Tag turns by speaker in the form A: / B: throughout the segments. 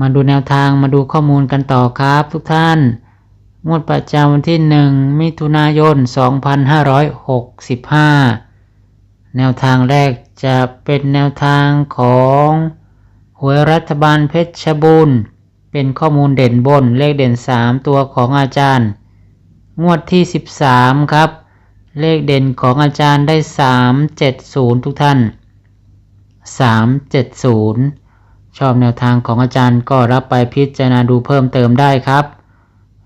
A: มาดูแนวทางมาดูข้อมูลกันต่อครับทุกท่าน งวดประจำวันที่ 1 มิถุนายน 2565 แนวทางแรกจะเป็นแนวทางของหวยรัฐบาลเพชรบูรณ์ เป็นข้อมูลเด่นบนเลขเด่น 3 ตัวของอาจารย์ งวดที่ 13 ครับ เลขเด่นของอาจารย์ได้ 370 ทุกท่าน 370 ชอบแนวทางของอาจารย์ก็รับไปพิจารณาดูเพิ่มเติมได้ครับ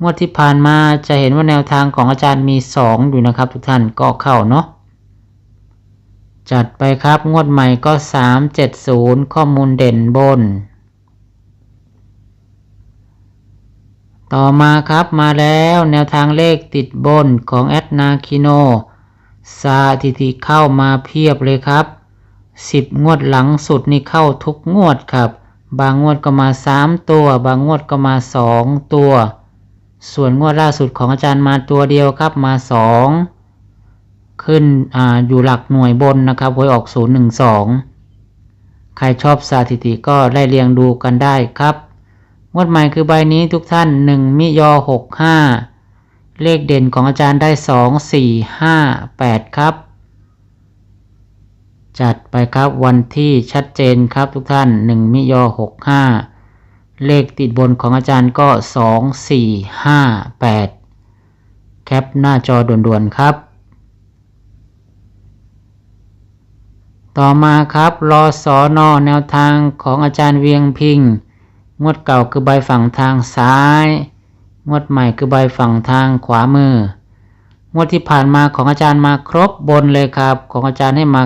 A: งวดที่ผ่านมาจะเห็นว่าแนวทางของอาจารย์มี 2 อยู่นะครับ ทุกท่านก็เข้าเนาะจัดไปครับงวดใหม่ก็ 370 ข้อมูลเด่นบน ต่อมาครับมาแล้วแนวทางเลขติดบนของแอดนาคิโนสถิติเข้ามาเพียบเลยครับ 10งวดหลังสุดนี่เข้าทุกงวดครับ บางงวดก็มา3ตัว บางงวดก็มา2ตัว ส่วนงวดล่าสุดของอาจารย์มาตัวเดียวครับมา2ขึ้นออยู่หลักหน่วยบนนะครับหวยออก 012 ใครชอบสถิติก็ไล่เรียงดูกันได้ครับ งวดใหม่คือใบนี้ทุกท่าน 1 มิยอ 65 เลขเด่นของอาจารย์ได้ 2 4 5 8 ครับ จัดไปครับวันที่ชัดเจนครับทุกท่าน 1 มิยอ65 เลขติดบนของอาจารย์ก็ 2 4 5 8 แคปหน้าจอด่วนๆครับ ต่อมาครับรอสอนอแนวทางของอาจารย์เวียงพิง งวดเก่าคือใบฝั่งทางซ้าย งวดใหม่คือใบฝั่งทางขวามือ วดที่ผ่านมาของอาจารย์มาครบบนเลยครับ ของอาจารย์ให้มา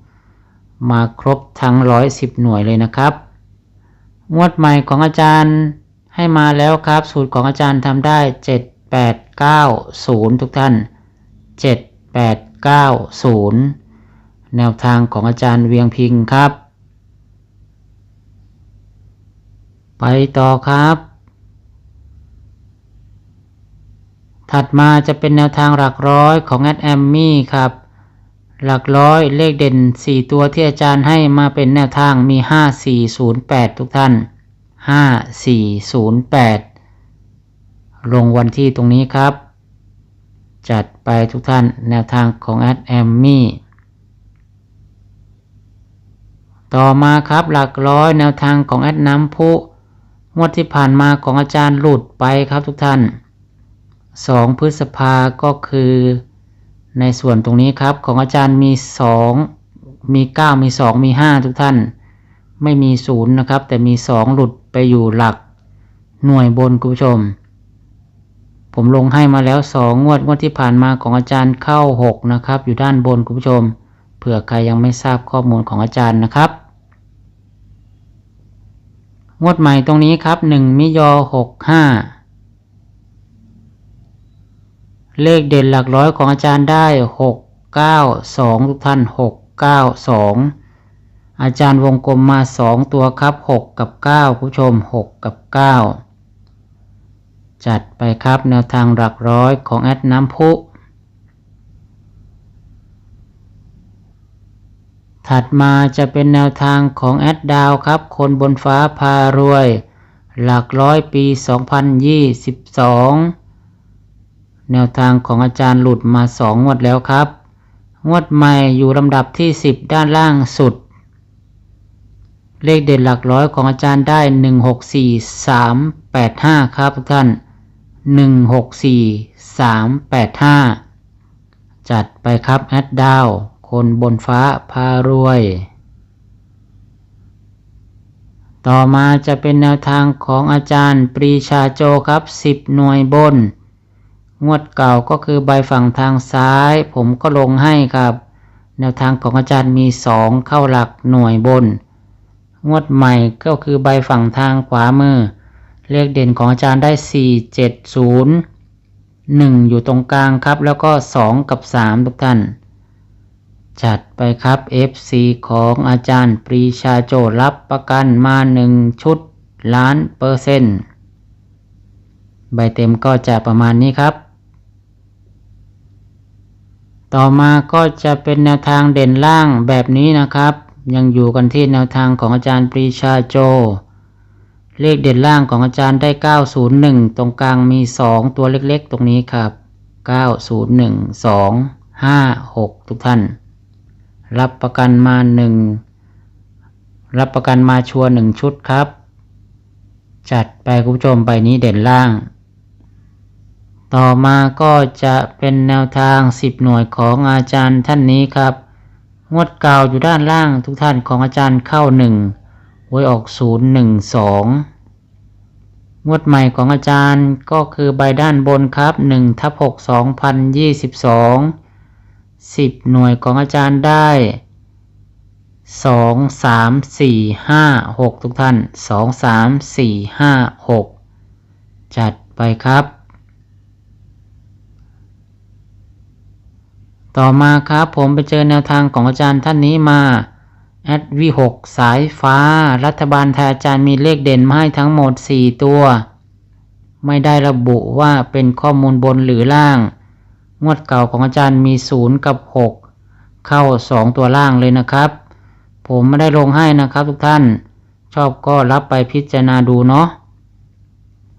A: 9012 มาครบทั้ง 110 หน่วยเลยนะครับ งวดใหม่ของอาจารย์ให้มาแล้วครับ สูตรของอาจารย์ทำได้ 7890 ทุกท่าน 7890 แนวทางของอาจารย์เวียงพิงครับ ไปต่อครับ ถัดมาจะเป็นแนวทางหลักร้อยของแอดแอมมี่ครับ หลักร้อยเลขเด่น 4 ตัวที่อาจารย์ให้มาเป็นแนวทางมี 5408 ทุกท่าน 5408 ลงวันที่ตรงนี้ครับ จัดไปทุกท่านแนวทางของแอดแอมมี่ต่อมาครับหลักร้อยแนวทางของแอดน้ำพุงวดที่ผ่านมาของอาจารย์หลุดไปครับทุกท่าน 2 พฤษภาก็คือในส่วนตรงนี้ครับ ของอาจารย์มี 2 มี 9 มี 2 มี 5 ทุกท่าน ไม่มี 0 นะครับ แต่มี 2 หลุดไปอยู่หลักหน่วยบนคุณผู้ชม ผมลงให้มาแล้ว 2 งวดงวดที่ผ่านมาของอาจารย์เข้า 6 นะครับ อยู่ด้านบนคุณผู้ชม เผื่อใครยังไม่ทราบข้อมูลของอาจารย์นะครับ งวดใหม่ตรงนี้ครับ 1 มิยอ 65 เลขเด่นหลักร้อยของอาจารย์ได้ 6 9 2 ทุกท่าน 6 9 2 อาจารย์วงกลมมา 2 ตัวครับ 6 กับ 9 ผู้ชม 6 กับ 9 จัดไปครับแนวทางหลักร้อยของแอดน้ำพุถัดมาจะเป็นแนวทางของแอดดาวครับ คนบนฟ้าพารวย หลักร้อยปี 2022 แนวทางของอาจารย์หลุดมา2งวดแล้วครับ งวดใหม่อยู่ลำดับที่ 10 ด้านล่างสุด เลขเด่นหลักร้อยของอาจารย์ได้ 164385 ครับทุกท่าน 164385 จัดไปครับแอดดาวคนบนฟ้าพารวย ต่อมาจะเป็นแนวทางของอาจารย์ปรีชาโจครับ 10 หน่วยบน งวดเก่าก็คือใบฝั่งทางซ้าย ผมก็ลงให้ครับ แนวทางของอาจารย์มี 2 เข้าหลักหน่วยบน งวดใหม่ก็คือใบฝั่งทางขวามือ เลขเด่นของอาจารย์ได้ 4 7 0 1 อยู่ตรงกลางครับ แล้วก็ 2 กับ 3 ทุกท่าน จัดไปครับ FC ของอาจารย์ปรีชาโจรับประกันมา 1 ชุดล้านเปอร์เซ็นต์ ใบเต็มก็จะประมาณนี้ครับ ต่อมาก็จะเป็นแนวทางเด่นล่างแบบนี้นะครับ ยังอยู่กันที่แนวทางของอาจารย์ปรีชาโจ เลขเด่นล่างของอาจารย์ได้ 901 ตรงกลางมี 2 ตัวเล็กๆ ตรงนี้ครับ 901 2 5 6 ทุกท่าน รับประกันมา 1 รับประกันมาชัวร์1ชุดครับ จัดไปคุณผู้ชมใบนี้เด่นล่าง ต่อมาก็จะเป็นแนวทาง 10 หน่วยของอาจารย์ท่านนี้ครับ งวดเก่าอยู่ด้านล่างทุกท่านของอาจารย์เข้า1หวยออก 012 งวดใหม่ของอาจารย์ก็คือใบด้านบนครับ1ทับ6 2022 10 หน่วยของอาจารย์ได้ 2 3 4 5 6 ทุกท่าน 2 3 4 5 6 จัดไปครับ ต่อมาครับผมไปเจอแนวทางของอาจารย์ท่านนี้มาแอดวีหกสายฟ้า รัฐบาลไทยอาจารย์มีเลขเด่นมาให้ทั้งหมด 4 ตัว ไม่ได้ระบุว่าเป็นข้อมูลบนหรือล่าง งวดเก่าของอาจารย์มี 0 กับ 6 เข้า 2 ตัวล่างเลยนะครับ ผมไม่ได้ลงให้นะครับทุกท่าน ชอบก็รับไปพิจารณาดูเนาะ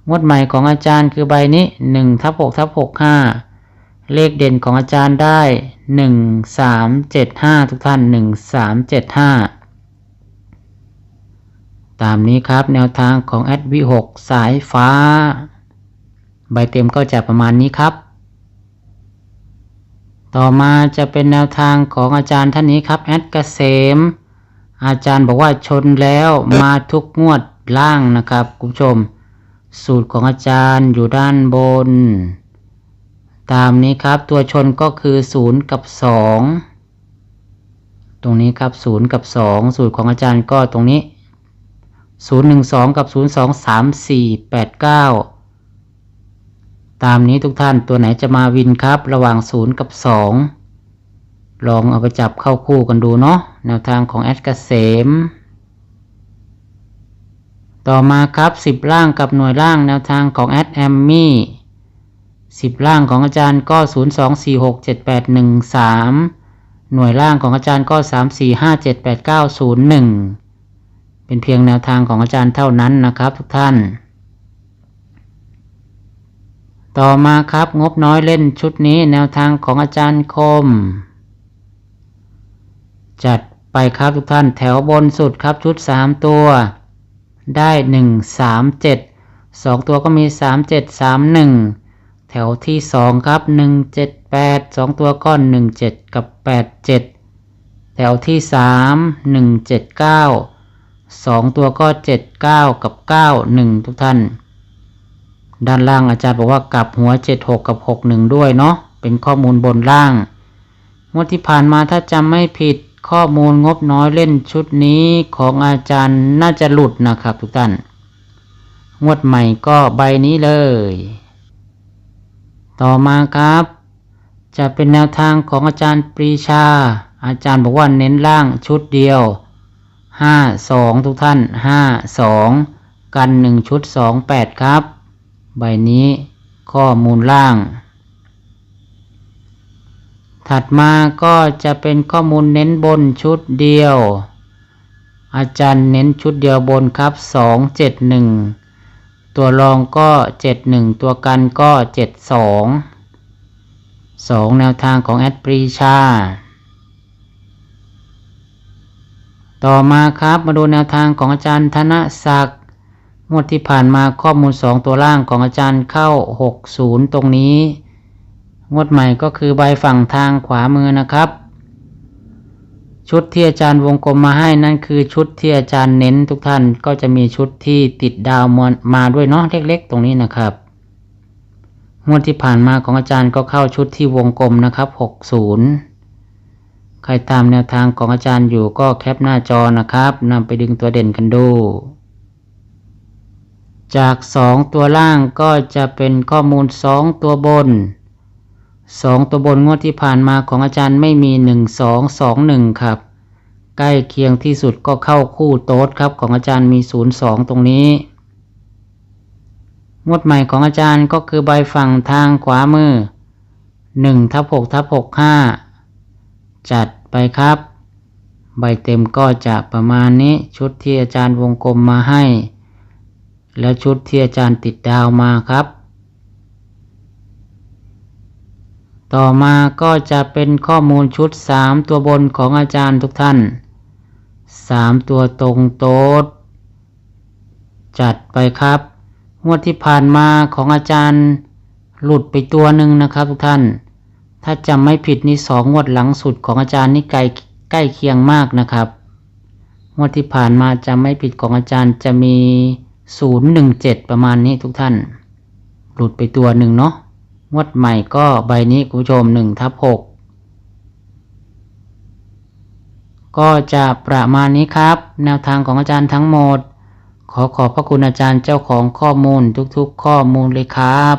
A: งวดใหม่ของอาจารย์คือใบนี้1ทับ6ทับ65 เลขเด่นของอาจารย์ได้หนึ่งสามเจ็ดห้าทุกท่านหนึ่งสามเจ็ดห้าตามนี้ครับแนวทางของแอดวิหกสายฟ้า ใบเต็มก็จะประมาณนี้ครับ ต่อมาจะเป็นแนวทางของอาจารย์ท่านนี้ครับแอดเกษม อาจารย์บอกว่าชนแล้วมาทุกงวดล่างนะครับคุณผู้ชม สูตรของอาจารย์อยู่ด้านบน ตามนี้ครับตัวชนก็คือ 0 กับ 2 ตรงนี้ครับ 0 กับ 2 สูตรของอาจารย์ก็ตรงนี้ 0 1 2 กับ 0 2 3 4 8 9 ตามนี้ทุกท่านตัวไหนจะมาวินครับ ระหว่าง 0 กับ 2 ลองเอาไปจับเข้าคู่กันดูเนาะแนวทางของแอดกเกษมต่อมาครับ 10 ล่างกับหน่วยล่างแนวทางของแอดแอมมี่ สิบล่างของอาจารย์ก็ศูนย์สองสี่หกเจ็ดแปดหนึ่งสามหน่วยล่างของอาจารย์ก็สามสี่ห้าเจ็ดแปดเก้าศูนย์หนึ่งเป็นเพียงแนวทางของอาจารย์เท่านั้นนะครับทุกท่าน ต่อมาครับงบน้อยเล่นชุดนี้แนวทางของอาจารย์คม จัดไปครับทุกท่านแถวบนสุดครับชุด 3 ตัว ได้ 1 3 7 2 ตัวก็มี 3 7 3 1 ถวที่สองครับหนึ่งเจ็ดแปดสองตัวก็หนึ่งเจ็ดกับแปดเจ็ดแถวที่สามหนึ่งเจ็ดเก้าสองตัวก็เจ็ดเก้ากับเก้าหนึ่งทุกท่าน ด้านล่างอาจารย์บอกว่ากลับหัวเจ็ดหกกับหกหนึ่งด้วยเนาะเป็นข้อมูลบนล่างงวดที่ผ่านมาถ้าจำไม่ผิดข้อมูลงบน้อยเล่นชุดนี้ของอาจารย์น่าจะหลุดนะครับทุกท่าน งวดใหม่ก็ใบนี้เลย ต่อมาครับ จะเป็นแนวทางของอาจารย์ปรีชา อาจารย์บอกว่าเน้นล่างชุดเดียวห้าสองทุกท่านห้าสองกันหนึ่งชุดสองแปดครับ ใบนี้ข้อมูลล่าง ถัดมาก็จะเป็นข้อมูลเน้นบนชุดเดียว อาจารย์เน้นชุดเดียวบนครับสองเจ็ดหนึ่ง ตัวรองก็ 71 ตัวกันก็ 72 2 แนวทางของแอดปรีชา ต่อมาครับมาดูแนวทางของอาจารย์ธนศักดิ์งวดที่ผ่านมาข้อมูล 2 ตัวล่างของอาจารย์เข้า 60 ตรงนี้ งวดใหม่ก็คือใบฝั่งทางขวามือนะครับ ชุดที่อาจารย์วงกลมมาให้นั่นคือชุดที่อาจารย์เน้นทุกท่านก็จะมีชุดที่ติดดาวมมาด้วยเนาะเล็กๆ ตรงนี้นะครับงวดที่ผ่านมาของอาจารย์ก็เข้าชุดที่วงกลมนะครับ60 ใครตามแนวทางของอาจารย์อยู่ก็แคปหน้าจอนะครับนำไปดึงตัวเด่นกันดู จากสองตัวล่างก็จะเป็นข้อมูลสองตัวบน สองตัวบนงวดที่ผ่านมาของอาจารย์ไม่มีหนึ่งสองสองหนึ่งครับ ใกล้เคียงที่สุดก็เข้าคู่โต๊ดครับของอาจารย์มีศูนย์สองตรงนี้ งวดใหม่ของอาจารย์ก็คือใบฝั่งทางขวามือหนึ่งทับหกทับหกห้าจัดไปครับ ใบเต็มก็จะประมาณนี้ชุดที่อาจารย์วงกลมมาให้ แล้วชุดที่อาจารย์ติดดาวมาครับ ต่อมาก็จะเป็นข้อมูลชุด 3 ตัวบนของอาจารย์ทุกท่าน 3 ตัวตรงโต๊ดจัดไปครับงวดที่ผ่านมาของอาจารย์หลุดไปตัวหนึ่งนะครับทุกท่าน ถ้าจำไม่ผิดนี่สองงวดหลังสุดของอาจารย์นี่ไกล้ใกล้เคียงมากนะครับงวดที่ผ่านมาจำไม่ผิดของอาจารย์จะมี 017 ประมาณนี้ทุกท่าน หลุดไปตัวหนึ่งเนาะ งวดใหม่ก็ใบนี้คุณผู้ชม1ทับ6ก็จะประมาณนี้ครับ แนวทางของอาจารย์ทั้งหมด ขอขอบพระคุณอาจารย์เจ้าของข้อมูลทุกๆ ข้อมูลเลยครับ